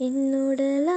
என்னுடலான்மா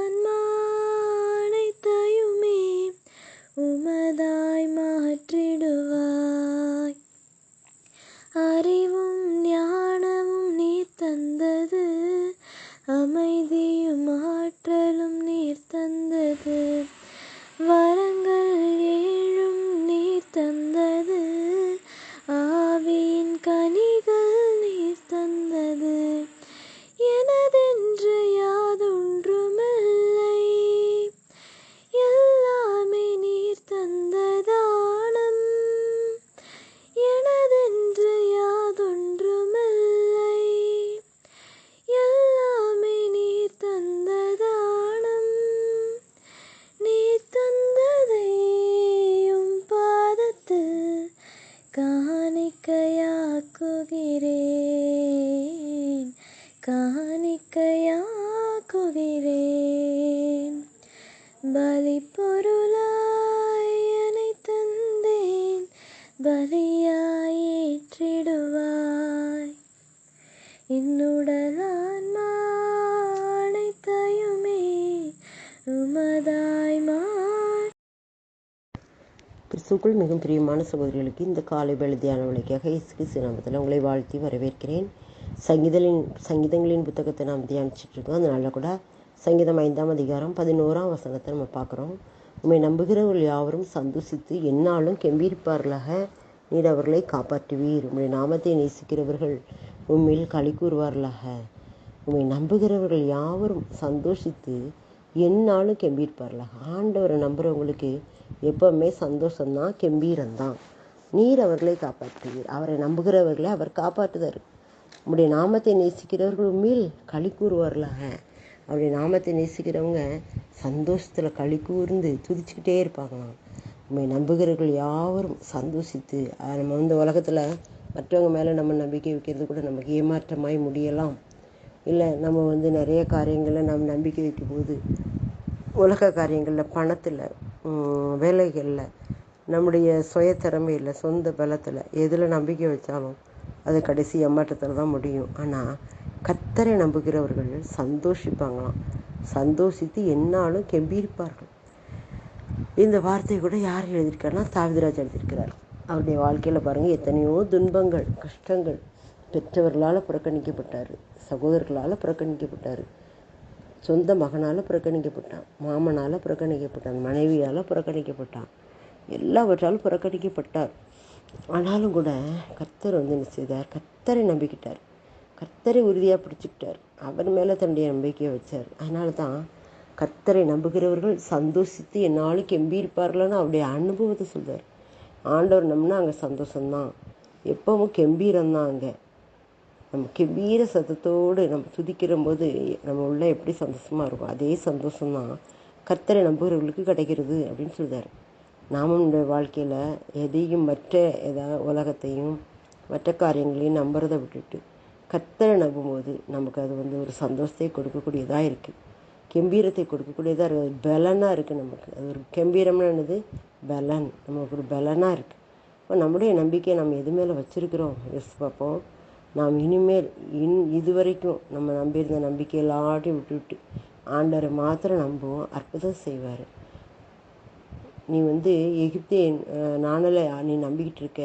அமைதியும் ஆற்றலும் நீர் தந்தது வரங்கள் ஏழும் நீர் தந்தது ஆவியின் கனிகள் நீர் தந்தது எனதென்று யாதொன்றுமில்லை எல்லாமே நீர் தந்ததானம் எனதென்று யாதொன்றுமில்லை எல்லாமே நீர் தந்ததானம் நீர் தந்ததை உம் பாதத்தில் காணிக்கையாக்குகிறேன் காணிக்கையாக்குகிறேன் பலி பொருளாய் என்னை தந்தேன் பலியாய் ஏற்றிடுவாய் என்னுடலான்மா அனைத்தையுமே உமதாய் கிறிஸ்துக்குள் மிகவும் பிரியமான சகோதரிகளுக்கு இந்த காலை வேலை தியான விளக்கியாக இயேசு கிறிஸ்து நாமத்தில் உங்களை வாழ்த்தி வரவேற்கிறேன். சங்கீதலின் சங்கீதங்களின் புத்தகத்தை நாம் தியானிச்சிட்ருக்கோம் அதனால் அதனால கூட சங்கீதம் ஐந்தாம் அதிகாரம் பதினோராம் வசனத்தை நம்ம பார்க்குறோம். உம்மை நம்புகிறவர்கள் யாவரும் சந்தோஷித்து எந்நாளும் கெம்பீரிப்பார்களாக நீர் அவர்களை காப்பாற்றுவீர். உம்முடைய நாமத்தை நேசிக்கிறவர்கள் உண்மையில் களி கூறுவார்களாக? உண்மை நம்புகிறவர்கள் யாவரும் சந்தோஷித்து எந்நாளும் கெம்பீர்ப்பார்களாக ஆண்டவரை நம்புகிறவங்களுக்கு எப்பவுமே சந்தோஷம்தான் கெம்பீரம்தான். நீர் அவர்களை காப்பாற்றுவீர். அவரை நம்புகிறவர்களை அவர் காப்பாற்றுதார் உம்முடைய நாமத்தை நேசிக்கிறவர்கள் உண்மையில் களி கூறுவார்களாக? அவருடைய நாமத்தை நேசிக்கிறவங்க சந்தோஷத்தில் களி கூர்ந்து துதிச்சுக்கிட்டே இருப்பாங்களாம். உண்மை நம்புகிறவர்கள் யாவரும் சந்தோஷித்து நம்ம வந்து உலகத்தில் மற்றவங்க மேலே நம்ம நம்பிக்கை வைக்கிறது கூட நமக்கு ஏமாற்றமாய் முடியலாம். இல்லை நம்ம வந்து நிறைய காரியங்களில் நம்ம நம்பிக்கை வைக்கும்போது உலக காரியங்களில் பணத்தில் வேலைகளில் நம்முடைய சுய திறமையில் சொந்த பலத்தில் எதில் நம்பிக்கை வச்சாலும் அது கடைசி ஏமாற்றத்தில் தான் முடியும். ஆனால் கத்தரை நம்புகிறவர்கள் சந்தோஷிப்பாங்களாம். சந்தோஷித்து என்னாலும் கெம்பீரிப்பார்கள். இந்த வார்த்தை கூட யார் எழுதியிருக்காருன்னா தாவிதராஜ் எழுதியிருக்கிறார். அவருடைய வாழ்க்கையில் பாருங்கள் எத்தனையோ துன்பங்கள் கஷ்டங்கள் பெற்றவர்களால் புறக்கணிக்கப்பட்டார். சகோதரர்களால் புறக்கணிக்கப்பட்டார். சொந்த மகனால் புறக்கணிக்கப்பட்டான். மாமனால் புறக்கணிக்கப்பட்டான். மனைவியால் புறக்கணிக்கப்பட்டான். எல்லாவற்றாலும் புறக்கணிக்கப்பட்டார். ஆனாலும் கூட கத்தர் வந்து என்ன செய்தார்? கத்தரை நம்பிக்கிட்டார். கர்த்தரை உறுதியாக பிடிச்சிக்கிட்டார். அவர் மேலே தன்னுடைய நம்பிக்கையை வச்சார். அதனால தான் கர்த்தரை நம்புகிறவர்கள் சந்தோஷித்து என்னாலும் கெம்பியிருப்பார்கள்னு அவருடைய அனுபவத்தை சொல்கிறார் ஆண்டவர் நம்பினா அங்கே சந்தோஷம்தான். எப்பவும் கெம்பீரம்தான் அங்கே. நம்ம கெம்பீர சத்தத்தோடு நம்ம துதிக்கிற போது நம்ம உள்ள எப்படி சந்தோஷமாக இருக்கும் அதே சந்தோஷம்தான் கர்த்தரை நம்புகிறவர்களுக்கு கிடைக்கிறது அப்படின்னு சொல்கிறார் நாமும் வாழ்க்கையில் எதையும் மற்ற ஏதாவது உலகத்தையும் மற்ற காரியங்களையும் நம்புறதை விட்டுட்டு கத்தரை நம்பும்போது நமக்கு அது வந்து ஒரு சந்தோஷத்தை கொடுக்கக்கூடியதாக இருக்குது கெம்பீரத்தை கொடுக்கக்கூடியதாக இருக்குது அது பலனாக இருக்குது நமக்கு. அது ஒரு கம்பீரம்னது என்னது? பலன். நமக்கு ஒரு பலனாக இருக்குது இப்போ நம்முடைய நம்பிக்கையை நம்ம எது மேலே வச்சுருக்கிறோம்? யோசிச்சு பார்ப்போம். நாம் இனிமேல் இன் இதுவரைக்கும் நம்ம நம்பியிருந்த நம்பிக்கை எல்லாத்தையும் விட்டுவிட்டு ஆண்டவரை மாத்திரம் நம்புவோம். அற்புதம் செய்வார். நீ வந்து எகிப்தே நானில் நீ நம்பிக்கிட்டு இருக்க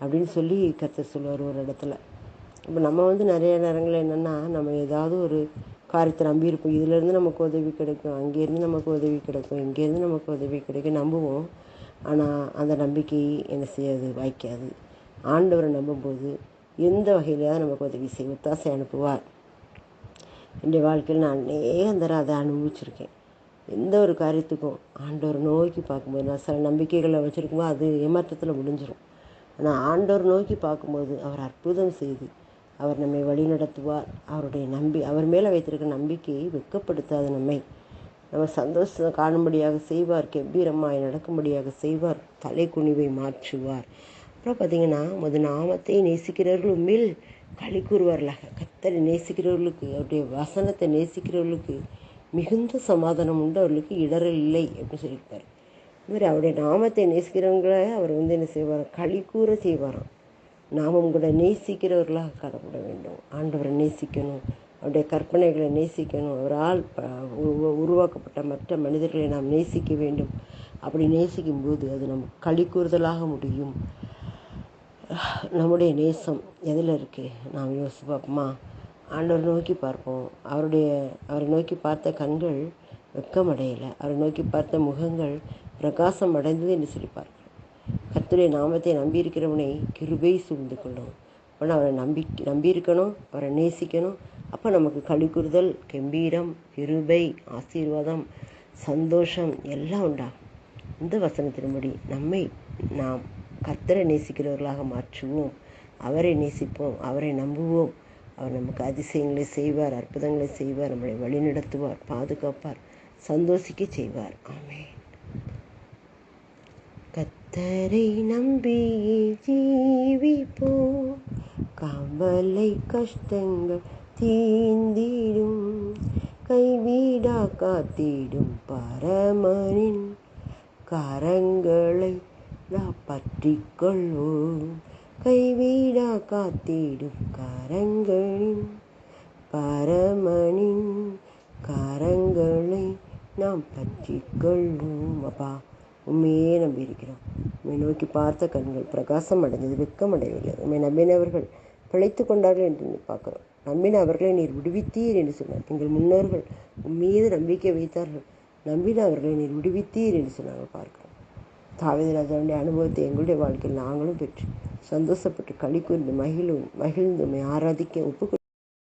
அப்படின்னு சொல்லி கர்த்தர் சொல்லுவார் ஒரு இடத்துல. இப்போ நம்ம வந்து நிறைய நேரங்களில் என்னென்னா நம்ம ஏதாவது ஒரு காரியத்தை நம்பியிருப்போம் இதுலேருந்து நமக்கு உதவி கிடைக்கும். அங்கேருந்து நமக்கு உதவி கிடைக்கும். இங்கேருந்து நமக்கு உதவி கிடைக்கும் நம்புவோம். ஆனால் அந்த நம்பிக்கை என்ன செய்யாது? வாய்க்காது. ஆண்டவரை நம்பும்போது எந்த வகையிலையாவது நமக்கு உதவி செய்ய ஒத்தாசை அனுப்புவார். என்னுடைய வாழ்க்கையில் நான் அநேகம் தர அதை அனுபவிச்சிருக்கேன். எந்த ஒரு காரியத்துக்கும் ஆண்டவர் நோக்கி பார்க்கும்போது நான் சில நம்பிக்கைகளை வச்சுருக்கும்போது அது ஏமாற்றத்தில் முடிஞ்சிடும் ஆனால் ஆண்டவர் நோக்கி பார்க்கும்போது அவர் அற்புதம் செய்து அவர் நம்மை வழி நடத்துவார் அவருடைய நம்பி அவர் மேலே வைத்திருக்க நம்பிக்கையை வெட்கப்படுத்தாத நம்மை. நம்ம சந்தோஷம் காணும்படியாக செய்வார். கெம்பீரமாய் நடக்கும்படியாக செய்வார். தலை குனிவை மாற்றுவார். அப்புறம் பார்த்தீங்கன்னா முத நாமத்தை நேசிக்கிறவர்கள் உண்மையில் களி கூறுவார்களாக. கத்தரை நேசிக்கிறவர்களுக்கு அவருடைய வசனத்தை நேசிக்கிறவர்களுக்கு மிகுந்த சமாதானம் உண்டு. அவர்களுக்கு இடரல் இல்லை அப்படின்னு சொல்லியிருப்பார். இது மாதிரி அவருடைய நாமத்தை நேசிக்கிறவங்கள அவர் வந்து என்ன செய்வார்? களி கூற செய்வாராம். நாமும் கூட நேசிக்கிறவர்களாக காணப்பட வேண்டும். ஆண்டவரை நேசிக்கணும். அவருடைய கற்பனைகளை நேசிக்கணும். அவரால் உருவாக்கப்பட்ட மற்ற மனிதர்களை நாம் நேசிக்க வேண்டும். அப்படி நேசிக்கும்போது அது நம் களி கூறுதலாக முடியும். நம்முடைய நேசம் எதில் இருக்குது நாம் யோசிச்சு பார்ப்போமா? ஆண்டவர் நோக்கி பார்ப்போம். அவருடைய அவரை நோக்கி பார்த்த கண்கள் வெட்கமடையலை அவரை நோக்கி பார்த்த முகங்கள் பிரகாசம் அடைந்தது என்று சொல்லி பார்ப்போம் கத்துடைய நாமத்தை நம்பியிருக்கிறவனை கிருபை சூழ்ந்து கொள்ளும். அப்போ அவரை நம்பி நம்பியிருக்கணும் அவரை நேசிக்கணும். அப்போ நமக்கு களிக்குறுதல் கம்பீரம் கிருபை ஆசீர்வாதம் சந்தோஷம் எல்லாம் உண்டாகும். இந்த வசனத்தின்படி நம்மை நாம் கத்தரை நேசிக்கிறவர்களாக மாற்றுவோம். அவரை நேசிப்போம் அவரை நம்புவோம். அவர் நமக்கு அதிசயங்களை செய்வார் அற்புதங்களை செய்வார் நம்மளை வழிநடத்துவார் பாதுகாப்பார் சந்தோஷிக்க செய்வார். ஆமே கத்தரை நம்பி ஜீவிப்போ கவலை கஷ்டங்கள் தீந்திடும் கைவிடா காத்திடும் பரமனின் கரங்களை நாம் கொள்வோம் கைவிடா காத்திடும் கரங்களின் பரமனின் கரங்களை நாம் பற்றிக் கொள்வோம் அப்பா உண்மையே நம்பியிருக்கிறோம். உண்மை நோக்கி பார்த்த கண்கள் பிரகாசம் அடைந்தது வெட்கம் அடையவில்லை உண்மை நம்பினவர்கள் பிழைத்து கொண்டார்கள் என்று பார்க்கிறோம். நம்பின அவர்களை நீர் விடுவித்தீர் என்று சொன்னார். எங்கள் முன்னோர்கள் உன் மீது நம்பிக்கை வைத்தார்கள். நம்பின அவர்களை நீர் விடுவித்தீர் என்று சொன்னாங்க பார்க்கிறோம். தாவேதராஜாவுடைய அனுபவத்தை எங்களுடைய வாழ்க்கையில் நாங்களும் பெற்று சந்தோஷப்பட்டு களி கூர்ந்து மகிழும் மகிழ்ந்து ஆராதிக்க ஒப்பு